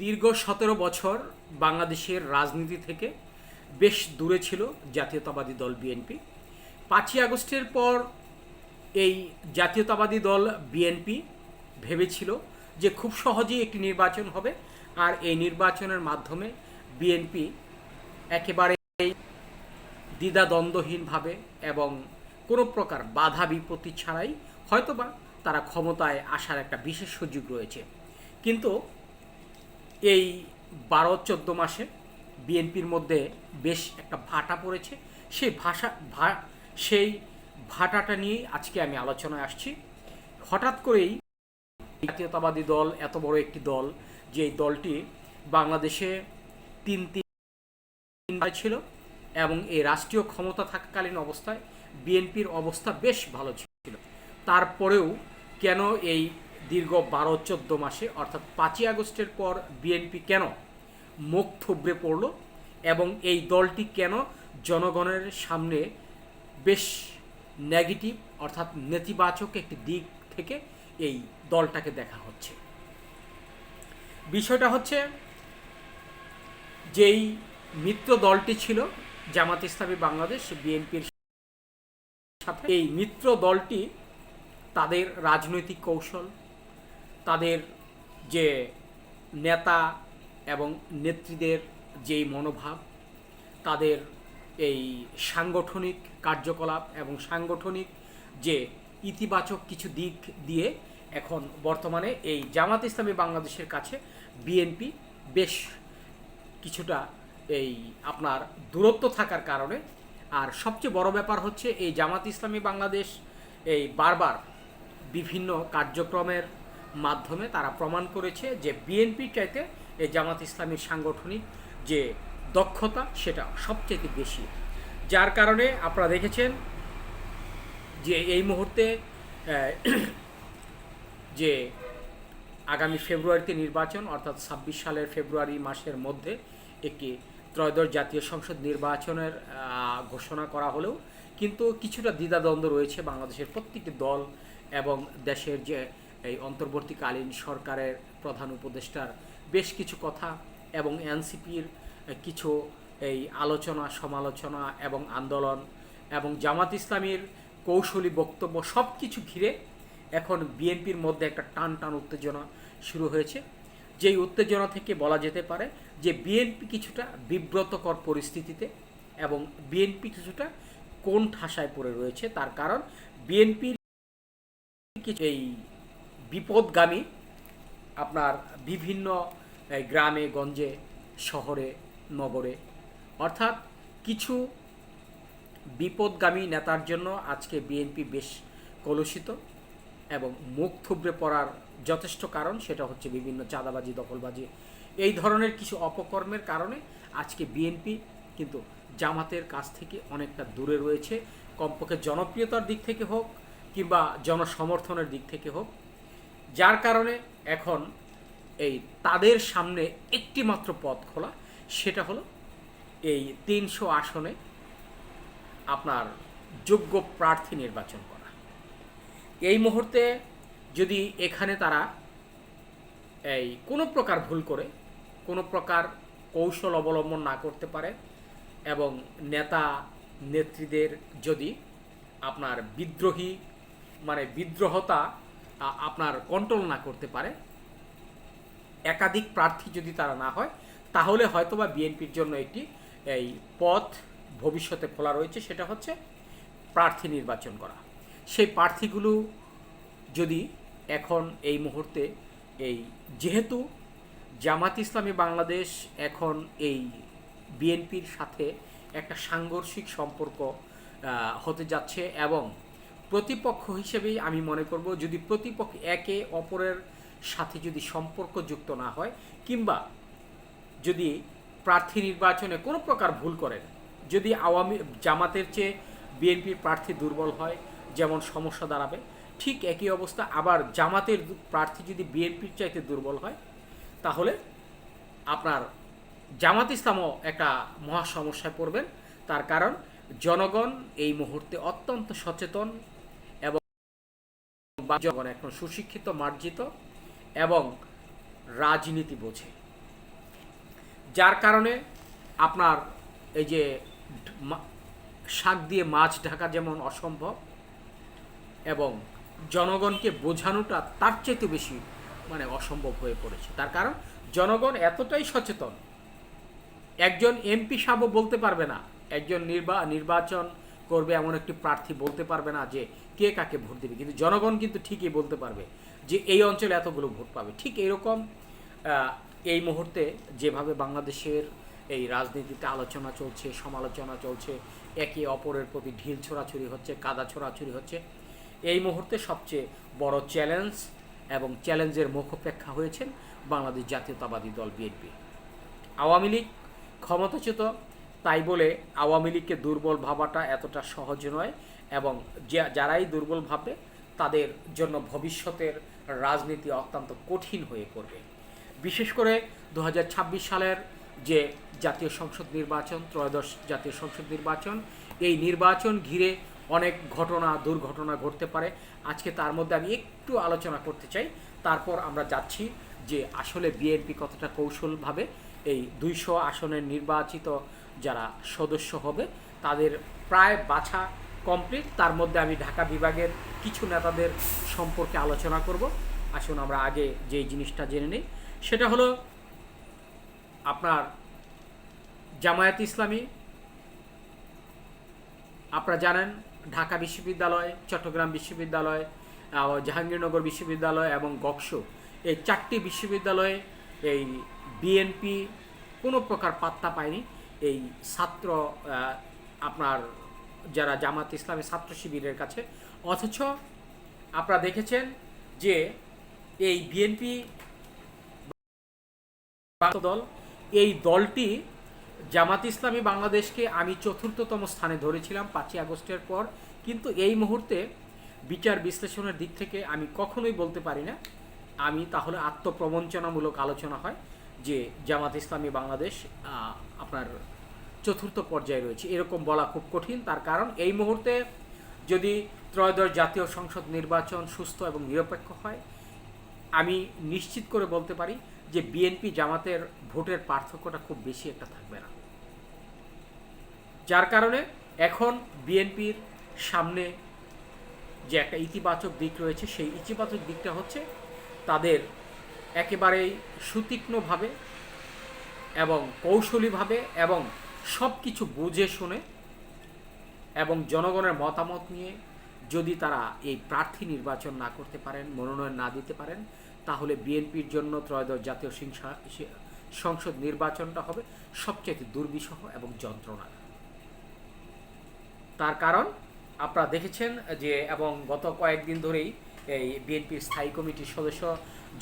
দীর্ঘ সতেরো বছর বাংলাদেশের রাজনীতি থেকে বেশ দূরে ছিল জাতীয়তাবাদী দল বিএনপি। পাঁচই আগস্টের পর এই জাতীয়তাবাদী দল বিএনপি ভেবেছিল যে খুব সহজেই একটি নির্বাচন হবে আর এই নির্বাচনের মাধ্যমে বিএনপি একেবারে দ্বিধাদ্বন্দ্বহীনভাবে এবং কোনো প্রকার বাধা বিপত্তি ছাড়াই হয়তোবা তারা ক্ষমতায় আসার একটা বিশেষ সুযোগ রয়েছে। কিন্তু এই বারো, চোদ্দ মাসে বিএনপির মধ্যে বেশ একটা ভাটা পড়েছে। সেই ভাষা, ভা, সেই ভাটাটা নিয়েই আজকে আমি আলোচনায় আসছি। হঠাৎ করেই জাতীয়তাবাদী দল, এত বড় একটি দল যে দলটি বাংলাদেশে তিন তিন ছিল এবং এই রাষ্ট্রীয় ক্ষমতা থাকাকালীন অবস্থায় বিএনপির অবস্থা বেশ ভালো ছিল। তারপরেও কেন এই দীর্ঘ বারো, চোদ্দ মাসে, অর্থাৎ পাঁচই আগস্টের পর বিএনপি কেন মুখ থুবড়ে পড়ল এবং এই দলটি কেন জনগণের সামনে বেশ নেগেটিভ অর্থাৎ নেতিবাচক একটি দিক থেকে এই দলটাকে দেখা হচ্ছে? বিষয়টা হচ্ছে যেই মিত্র দলটি ছিল, জামাত ইসলামী বাংলাদেশ বিএনপির সাথে, এই মিত্র দলটি তাদের রাজনৈতিক কৌশল তাদের যে নেতা এবং নেত্রীদের যেই মনোভাব, তাদের এই সাংগঠনিক কার্যকলাপ এবং সাংগঠনিক যে ইতিবাচক কিছু দিক দিয়ে এখন বর্তমানে এই জামাত ইসলামী বাংলাদেশের কাছে বিএনপি বেশ কিছুটা এই আপনার দূরত্ব থাকার কারণে, আর সবচেয়ে বড় ব্যাপার হচ্ছে এই জামাত ইসলামী বাংলাদেশ এই বারবার বিভিন্ন কার্যক্রমের মাধ্যমে তারা প্রমাণ করেছে যে বিএনপির চাইতে এই জামাত ইসলামীর সাংগঠনিক যে দক্ষতা, সেটা সবচেয়ে বেশি। যার কারণে আপনারা দেখেছেন যে এই মুহূর্তে যে আগামী ফেব্রুয়ারিতে নির্বাচন, অর্থাৎ ছাব্বিশ সালের ফেব্রুয়ারি মাসের মধ্যে একটি ত্রয়োদশ জাতীয় সংসদ নির্বাচনের ঘোষণা করা হলেও কিন্তু কিছুটা দ্বিধাদ্বন্দ্ব রয়েছে বাংলাদেশের প্রত্যেকটি দল এবং দেশের যে এই অন্তর্বর্তীকালীন সরকারের প্রধান উপদেষ্টার বেশ কিছু কথা এবং এনসিপির কিছু এই আলোচনা, সমালোচনা এবং আন্দোলন এবং জামাত ইসলামীর কৌশলী বক্তব্য সব কিছু ঘিরে এখন বিএনপির মধ্যে একটা টান টান উত্তেজনা শুরু হয়েছে। যেই উত্তেজনা থেকে বলা যেতে পারে যে বিএনপি কিছুটা বিব্রতকর পরিস্থিতিতে এবং বিএনপি কিছুটা কোন ঠাসায় পড়ে রয়েছে। তার কারণ বিএনপির কিছু এই বিপদগামী আপনার বিভিন্ন গ্রামে, গঞ্জে, শহরে, নগরে। অর্থাৎ কিছু বিপদগামী নেতার জন্য আজকে বিএনপি বেশ কলুষিত এবং মুখ থুবড়ে পড়ার যথেষ্ট কারণ সেটা হচ্ছে বিভিন্ন চাঁদাবাজি, দখলবাজি। এই ধরনের কিছু অপকর্মের কারণে আজকে বিএনপি কিন্তু জামাতের কাছ থেকে অনেকটা দূরে রয়েছে। কমপক্ষে জনপ্রিয়তার দিক থেকে হোক কিংবা জনসমর্থনের দিক থেকে হোক যার কারণে এখন এই তাদের সামনে একটি মাত্র পথ খোলা, সেটা হলো এই তিনশো আসনে আপনার যোগ্য প্রার্থী নির্বাচন করা। এই মুহূর্তে যদি এখানে তারা এই কোনো প্রকার ভুল করে, কোনো প্রকার কৌশল অবলম্বন না করতে পারে এবং নেতা নেত্রীদের যদি আপনার বিদ্রোহী মানে বিদ্রোহতা আপনার কন্ট্রোল না করতে পারে, একাধিক প্রার্থী যদি তারা না হয়, তাহলে হয়তোবা বিএনপির জন্য একটি এই পথ ভবিষ্যতে খোলা রয়েছে, সেটা হচ্ছে প্রার্থী নির্বাচন করা। সেই প্রার্থীগুলো যদি এখন এই মুহূর্তে এই যেহেতু জামাত ইসলামী বাংলাদেশ এখন এই বিএনপির সাথে একটা সাংঘর্ষিক সম্পর্ক হতে যাচ্ছে এবং প্রতিপক্ষ হিসেবেই আমি মনে করব যদি প্রতিপক্ষ একে অপরের সাথে যদি সম্পর্ক যুক্ত না হয়, কিংবা যদি প্রার্থী নির্বাচনে কোনো প্রকার ভুল করেন, যদি আওয়ামী জামাতের চেয়ে বিএনপির প্রার্থী দুর্বল হয়, যেমন সমস্যা দাঁড়াবে, ঠিক একই অবস্থা আবার জামাতের প্রার্থী যদি বিএনপির চাইতে দুর্বল হয়, তাহলে আপনার জামাত ইসলামও একটা মহা সমস্যায় পড়বেন। তার কারণ, জনগণ এই মুহূর্তে অত্যন্ত সচেতন বা এখন সুশিক্ষিত, মার্জিত এবং রাজনীতি বোঝে। যার কারণে আপনার এই যে শাক দিয়ে মাছ ঢাকা যেমন অসম্ভব এবং জনগণকে বোঝানোটা তার চাইতে বেশি মানে অসম্ভব হয়ে পড়েছে। তার কারণ জনগণ এতটাই সচেতন, একজন এমপি সাহেবও বলতে পারবে না, একজন নির্বা, নির্বাচন করবে এমন একটি প্রার্থী বলতে পারবে না যে কে কাকে ভোট দেবে। কিন্তু জনগণ কিন্তু ঠিকই বলতে পারবে যে এই অঞ্চলে এতগুলো ভোট পাবে। ঠিক এরকম এই মুহূর্তে যেভাবে বাংলাদেশের এই রাজনীতিতে আলোচনা চলছে, সমালোচনা চলছে, একে অপরের প্রতি ঢিল ছোড়াছুরি হচ্ছে, কাদা ছোড়াছুরি হচ্ছে, এই মুহূর্তে সবচেয়ে বড় চ্যালেঞ্জ এবং চ্যালেঞ্জের মুখোপেক্ষা হয়েছেন বাংলাদেশ জাতীয়তাবাদী দল বিএনপি। আওয়ামী লীগ ক্ষমতাচ্যুত তাই বলে আওয়ামী লীগকে দুর্বল ভাবাটা এতটা সহজ নয় এবং যারাই দুর্বল ভাবে তাদের জন্য ভবিষ্যতের রাজনীতি অত্যন্ত কঠিন হয়ে পড়বে। বিশেষ করে দু হাজার ছাব্বিশ সালের যে জাতীয় সংসদ নির্বাচন, ত্রয়োদশ জাতীয় সংসদ নির্বাচন, এই নির্বাচন ঘিরে অনেক ঘটনা, দুর্ঘটনা ঘটতে পারে। আজকে তার মধ্যে আমি একটু আলোচনা করতে চাই। তারপর আমরা যাচ্ছি যে আসলে বিএনপি কতটা কৌশলভাবে এই দুইশো আসনের নির্বাচিত যারা সদস্য হবে, তাদের প্রায় বাছা কমপ্লিট তার মধ্যে আমি ঢাকা বিভাগের কিছু নেতাদের সম্পর্কে আলোচনা করব। আসুন আমরা আগে যে জিনিসটা জেনে নিই, সেটা হলো আপনার জামায়াত ইসলামী। আপনারা জানেন ঢাকা বিশ্ববিদ্যালয়, চট্টগ্রাম বিশ্ববিদ্যালয় জাহাঙ্গীরনগর বিশ্ববিদ্যালয় এবং গকসো, এই চারটি বিশ্ববিদ্যালয়ে এই বিএনপি কোনো প্রকার পাত্তা পায়নি। এই ছাত্র আপনার যারা জামাত ইসলামী ছাত্র শিবিরের কাছে, অথচ আপনারা দেখেছেন যে এই বিএনপি দল, এই দলটি জামাত ইসলামী বাংলাদেশকে আমি চতুর্থতম স্থানে ধরেছিলাম পাঁচই আগস্টের পর, কিন্তু এই মুহূর্তে বিচার বিশ্লেষণের দিক থেকে আমি কখনোই বলতে পারি না। আমি তাহলে আত্মপ্রবঞ্চনামূলক আলোচনা হয়। যে জামাত ইসলামী বাংলাদেশ আপনার চতুর্থ পর্যায়ে রয়েছে। এরকম বলা খুব কঠিন। তার কারণ এই মুহূর্তে যদি ত্রয়োদশ জাতীয় সংসদ নির্বাচন সুস্থ এবং নিরপেক্ষ হয়, আমি নিশ্চিত করে বলতে পারি যে বিএনপি জামাতের ভোটের পার্থক্যটা খুব বেশি একটা থাকবে না। যার কারণে এখন বিএনপির সামনে যে একটা ইতিবাচক দিক রয়েছে, সেই ইতিবাচক দিকটা হচ্ছে তাদের একেবারেই সুতীক্ষ্ণভাবে এবং কৌশলীভাবে এবং সব কিছু বুঝে শুনে এবং জনগণের মতামত নিয়ে যদি তারা এই প্রার্থী নির্বাচন না করতে পারেন, মনোনয়ন না দিতে পারেন, তাহলে বিএনপির জন্য ত্রয়োদশ জাতীয় সংসদ নির্বাচনটা হবে সবচেয়ে দুর্বিষহ এবং যন্ত্রণা তার কারণ আপনারা দেখেছেন যে এবং গত কয়েকদিন ধরেই এই বিএনপির স্থায়ী কমিটির সদস্য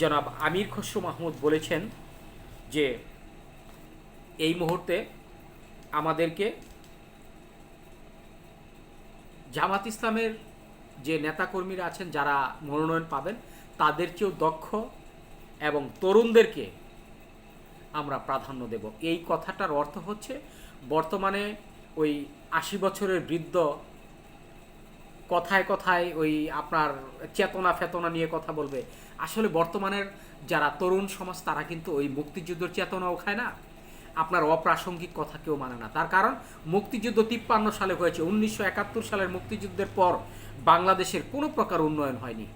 জনাব আমির খসরু মাহমুদ বলেছেন যে এই মুহূর্তে আমাদেরকে জামাত ইসলামের যে নেতাকর্মীরা আছেন, যারা মনোনয়ন পাবেন, তাদের চেয়েও দক্ষ এবং তরুণদেরকে আমরা প্রাধান্য দেব। এই কথাটার অর্থ হচ্ছে বর্তমানে ওই আশি বছরের বৃদ্ধ কথায় কথায় ওই আপনার চেতনা ফেতনা নিয়ে কথা বলবে। আসলে বর্তমানের যারা তরুণ সমাজ, তারা কিন্তু ওই মুক্তিযুদ্ধের চেতনাও খায় না। আপনার অপ্রাসঙ্গিক কথা কেউ মানে না। তার কারণ, মুক্তিযুদ্ধ তিপ্পান্ন সালে হয়েছে। উনিশশো একাত্তর সালের মুক্তিযুদ্ধের পর বাংলাদেশের কোনো প্রকার উন্নয়ন হয়নি।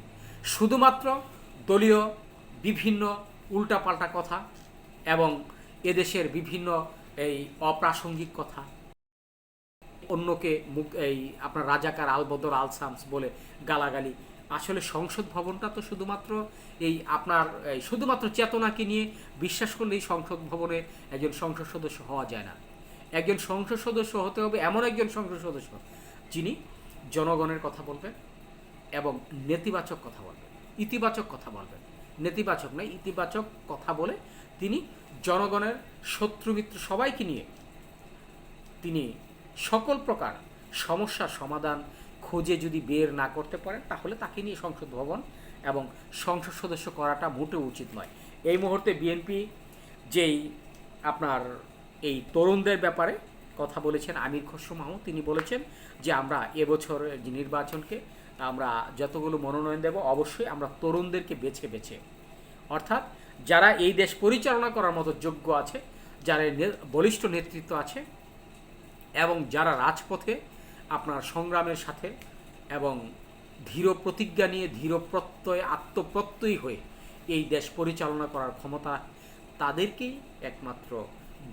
শুধুমাত্র দলীয় বিভিন্ন উল্টাপাল্টা কথা এবং এদেশের বিভিন্ন এই অপ্রাসঙ্গিক কথা। অন্যকে মুখ, এই আপনার রাজাকার আলবদর আলসামস বলে গালাগালি। আসলে সংসদ ভবনটা তো শুধুমাত্র এই আপনার শুধুমাত্র চেতনাকে নিয়ে বিশ্বাস করলেই সংসদ ভবনে একজন সংসদ সদস্য হওয়া যায় না। একজন সংসদ সদস্য হতে হবে এমন একজন সংসদ সদস্য যিনি জনগণের কথা বলবেন এবং নেতিবাচক কথা বলবেন, ইতিবাচক কথা বলবেন। নেতিবাচক নয়, ইতিবাচক কথা বলে তিনি জনগণের শত্রু মিত্র সবাইকে নিয়ে তিনি সকল প্রকার সমস্যার সমাধান খুঁজে যদি বের না করতে পারেন, তাহলে তাকে নিয়ে সংসদ ভবন এবং সংসদ সদস্য করাটা মোটেও উচিত নয়। এই মুহূর্তে বিএনপি যেই আপনার এই তরুণদের ব্যাপারে কথা বলেছেন, আমির খসরু মাহমুদ, তিনি বলেছেন যে আমরা এবছর যে নির্বাচনকে আমরা যতগুলো মনোনয়ন দেব, অবশ্যই আমরা তরুণদেরকে বেছে বেছে। অর্থাৎ যারা এই দেশ পরিচালনা করার মতো যোগ্য আছে, যারা বলিষ্ঠ নেতৃত্ব আছে এবং যারা রাজপথে আপনার সংগ্রামের সাথে এবং ধীর প্রতিজ্ঞা নিয়ে, ধীর প্রত্যয়, আত্মপ্রত্যয়ী হয়ে এই দেশ পরিচালনা করার ক্ষমতা তাদেরকেই একমাত্র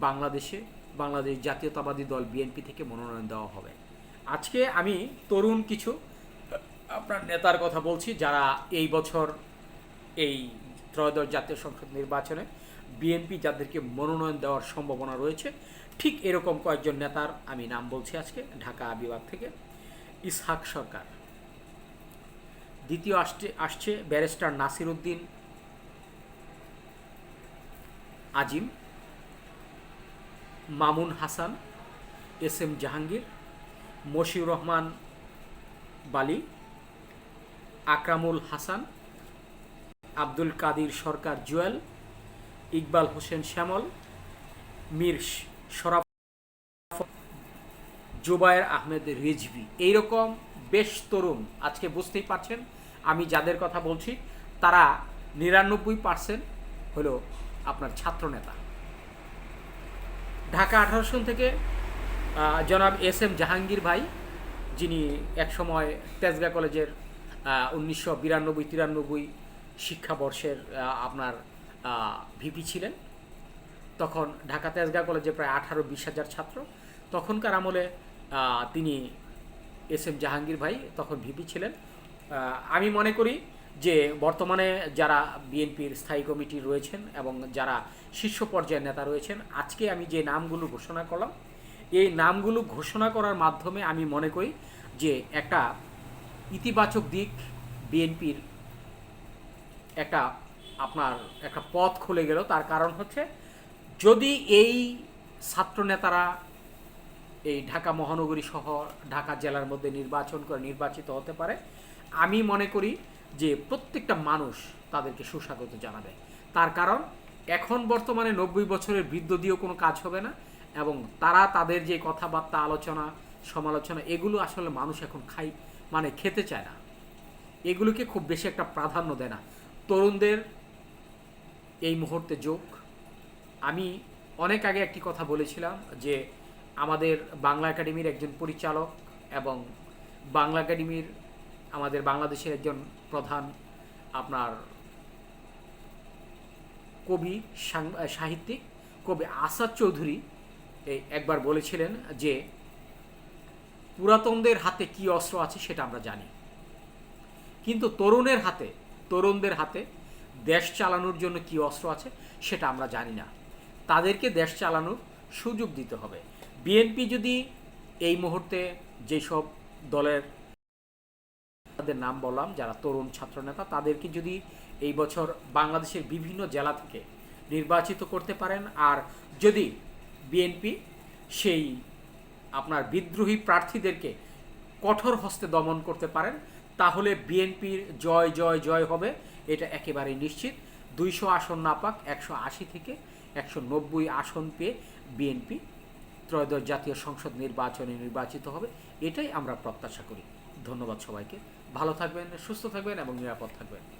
বাংলাদেশে, বাংলাদেশ জাতীয়তাবাদী দল বিএনপি থেকে মনোনয়ন দেওয়া হবে। আজকে আমি তরুণ কিছু আপনার নেতার কথা বলছি যারা এই বছর এই ত্রয়োদশ জাতীয় সংসদ নির্বাচনে বিএনপি যাদেরকে মনোনয়ন দেওয়ার সম্ভাবনা রয়েছে। ঠিক এরকম কয়েকজন নেতার আমি নাম বলছি আজকে, ঢাকা বিভাগ থেকে, ইসহাক সরকার। দ্বিতীয় আসছে আসছে barrister Nasir Uddin Azim, Mamun Hasan, S M Jahangir, Moshiur Rahman Bali, Akramul Hasan, Abdul Kadir সরকার জুয়েল, ইকবাল হোসেন শ্যামল, মীর শরাফ জুবায়ের আহমেদ রিজভি। এইরকম বেশ তরুণ, আজকে বুঝতেই পারছেন, আমি যাদের কথা বলছি, তারা নিরানব্বই পার্সেন্ট হলো আপনার ছাত্রনেতা। ঢাকা আঠারো সন থেকে জনাব এস এম জাহাঙ্গীর ভাই, যিনি একসময় তেজগা কলেজের উনিশশো বিরানব্বই তিরানব্বই শিক্ষাবর্ষের আপনার ভিপি ছিলেন। তখন ঢাকা তেজগা কলেজে প্রায় আঠারো, বিশ হাজার ছাত্র। তখনকার আমলে তিনি এস এম জাহাঙ্গীর ভাই তখন ভিপি ছিলেন। আমি মনে করি যে বর্তমানে যারা বিএনপির স্থায়ী কমিটি রয়েছেন এবং যারা শীর্ষ পর্যায়ের নেতা রয়েছেন, আজকে আমি যে নামগুলো ঘোষণা করলাম, এই নামগুলো ঘোষণা করার মাধ্যমে আমি মনে করি যে একটা ইতিবাচক দিক বিএনপির একটা আপনার একটা পথ খুলে গেল। তার কারণ হচ্ছে যদি এই ছাত্র নেতারা এই ঢাকা মহানগরী সহ ঢাকা জেলার মধ্যে নির্বাচন করে নির্বাচিত হতে পারে, আমি মনে করি যে প্রত্যেকটা মানুষ তাদেরকে সুস্বাগত জানাবে। তার কারণ, এখন বর্তমানে নব্বই বছরের বৃদ্ধ দিয়েও কোনো কাজ হবে না এবং তারা তাদের যে কথাবার্তা, আলোচনা, সমালোচনা, এগুলো আসলে মানুষ এখন খাই মানে খেতে চায় না। এগুলোকে খুব বেশি একটা প্রাধান্য দেয় না। তরুণদের এই মুহূর্তে যোগ আমি অনেক আগে একটি কথা বলেছিলাম যে আমাদের বাংলা একাডেমির একজন পরিচালক এবং বাংলা একাডেমির আমাদের বাংলাদেশের একজন প্রধান আপনার কবি সাহিত্যিক কবি আসাদ চৌধুরী এই একবার বলেছিলেন যে পুরাতনদের হাতে কি অস্ত্র আছে সেটা আমরা জানি। কিন্তু তরুণের হাতে, তরুণদের হাতে দেশ চালানোর জন্য কি অস্ত্র আছে সেটা আমরা জানি না। তাদেরকে দেশ চালানোর সুযোগ দিতে হবে। বিএনপি যদি এই মুহূর্তে যেসব দলের তাদের নাম বললাম, যারা তরুণ ছাত্রনেতা তাদেরকে যদি এই বছর বাংলাদেশের বিভিন্ন জেলা থেকে নির্বাচিত করতে পারেন, আর যদি বিএনপি সেই আপনার বিদ্রোহী প্রার্থীদেরকে কঠোর হস্তে দমন করতে পারেন, তাহলে বিএনপির জয় জয় জয় হবে, এটা একেবারেই নিশ্চিত। দুইশো আসন না পাক, একশো আশি থেকে একশো নব্বই আসন পেয়ে বিএনপি ত্রয়োদশ জাতীয় সংসদ নির্বাচনে নির্বাচিত হবে। এটাই আমরা প্রত্যাশা করি। ধন্যবাদ সবাইকে। ভালো থাকবেন, সুস্থ থাকবেন এবং নিরাপদ থাকবেন।